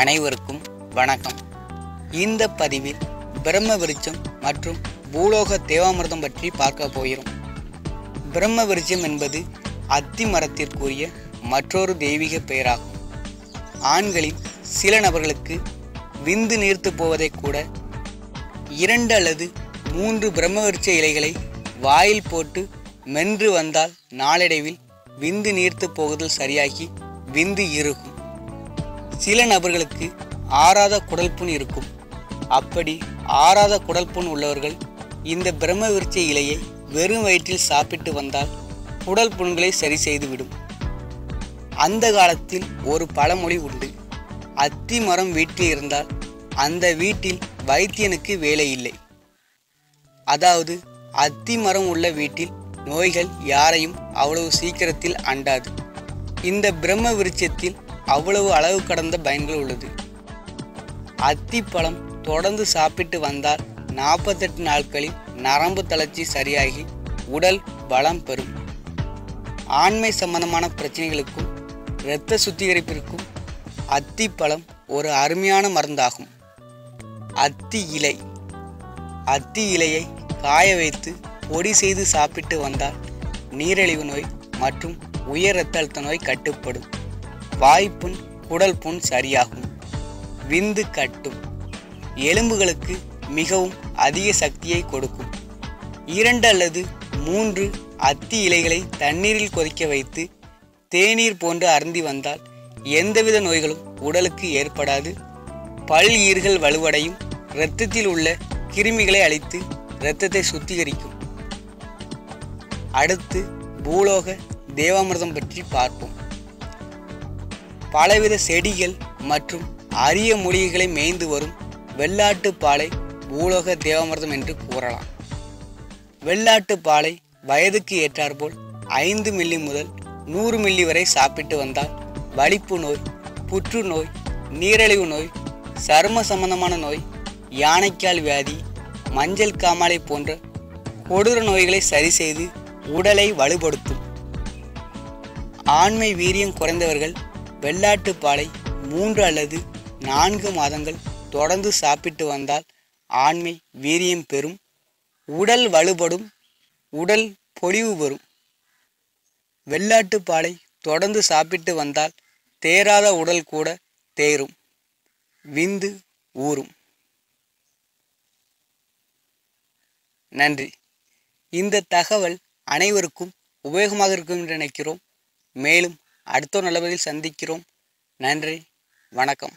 அனைவருக்கும் வணக்கம். இந்த பதிவில் பிரம்ம விருட்சம் மற்றும் பூலோக தேவாமிர்தம் பற்றி பார்க்க போகிறோம். பிரம்ம விருட்சம் என்பது அத்தி மரத்திற்குரிய மற்றொரு தெய்வீக பெயராகும். ஆண்களில் சில நபர்களுக்கு விந்து நீர்த்து போவதை கூட இரண்டு அல்லது மூன்று பிரம்ம விருட்ச இலைகளை வாயில் போட்டு மென்று வந்தால் நாளடைவில் விந்து நீர்த்து போகுதல் சரியாகி விந்து இருக்கும் சில நபர்களுக்கு ஆறாத குடல் புண் இருக்கும். அப்படி ஆறாத குடல் புண் உள்ளவர்கள் இந்த பிரம்ம விருட்ச இலையை வெறும் வயிற்றில் சாப்பிட்டு வந்தால் குடல் புண்களை சரி செய்துவிடும். அந்த காலத்தில் ஒரு பழமொழி உண்டு. அத்தி மரம் வீட்டில் இருந்தால் அந்த வீட்டில் வைத்தியனுக்கு வேலை இல்லை. அதாவது அத்தி மரம் உள்ள வீட்டில் நோய்கள் யாரையும் அவ்வளவு சீக்கிரத்தில் அண்டாது. இந்த பிரம்ம விருட்சத்தில் அவ்வளவு அளவு கடந்த பயன்கள் உள்ளது. அத்திப்பழம் தொடர்ந்து சாப்பிட்டு வந்தால் நாற்பத்தெட்டு நாட்களில் நரம்பு தளர்ச்சி சரியாகி உடல் பலம் பெறும். ஆண்மை சம்பந்தமான பிரச்சனைகளுக்கும் இரத்த சுத்திகரிப்பிற்கும் அத்திப்பழம் ஒரு அருமையான மருந்தாகும். அத்தி இலை. அத்தி இலையை காய வைத்து பொடி செய்து சாப்பிட்டு வந்தால் நீரிழிவு நோய் மற்றும் உயர் இரத்த அழுத்த நோய் கட்டுப்படும். வாய்ப்புண் குடல் புண் சரியாகும். விந்து கட்டும். எலும்புகளுக்கு மிகவும் அதிக சக்தியை கொடுக்கும். இரண்டு அல்லது மூன்று அத்தி இலைகளை தண்ணீரில் கொதிக்க வைத்து தேநீர் போன்று அருந்தி வந்தால் எந்தவித நோய்களும் உடலுக்கு ஏற்படாது. பல் ஈர்கள் வலுவடையும். இரத்தத்தில் உள்ள கிருமிகளை அழித்து இரத்தத்தை சுத்திகரிக்கும். அடுத்து பூலோக தேவாமிர்தம் பற்றி பார்ப்போம். பலவித செடிகள் மற்றும் அரிய மூலிகைகளை மேய்ந்து வரும் வெள்ளாட்டு பாலை பூலோக தேவாமிர்தம் என்று கூறலாம். வெள்ளாட்டு பாலை வயதுக்கு ஏற்றாற்போல் ஐந்து மில்லி முதல் நூறு மில்லி வரை சாப்பிட்டு வந்தால் வலிப்பு நோய் புற்றுநோய் நீரிழிவு நோய் சரும சம்பந்தமான நோய் யானைக்கால் வியாதி மஞ்சள் காமாலை போன்ற கொடூர நோய்களை சரி செய்து உடலை வலுப்படுத்தும். ஆண்மை வீரியம் குறைந்தவர்கள் வெள்ளாட்டு பாலை மூன்று அல்லது நான்கு மாதங்கள் தொடர்ந்து சாப்பிட்டு வந்தால் ஆண்மை வீரியம் பெறும். உடல் வலுபடும் உடல் பொலிவு வரும் வெள்ளாட்டு பாலை தொடர்ந்து சாப்பிட்டு வந்தால் தேராத உடல் கூட தேரும். விந்து ஊறும். நன்றி. இந்த தகவல் அனைவருக்கும் உபயோகமாக இருக்கும் என்று நினைக்கிறோம். மேலும் அடுத்த ஒரு நல்ல பதில் சந்திக்கிறோம். நன்றி. வணக்கம்.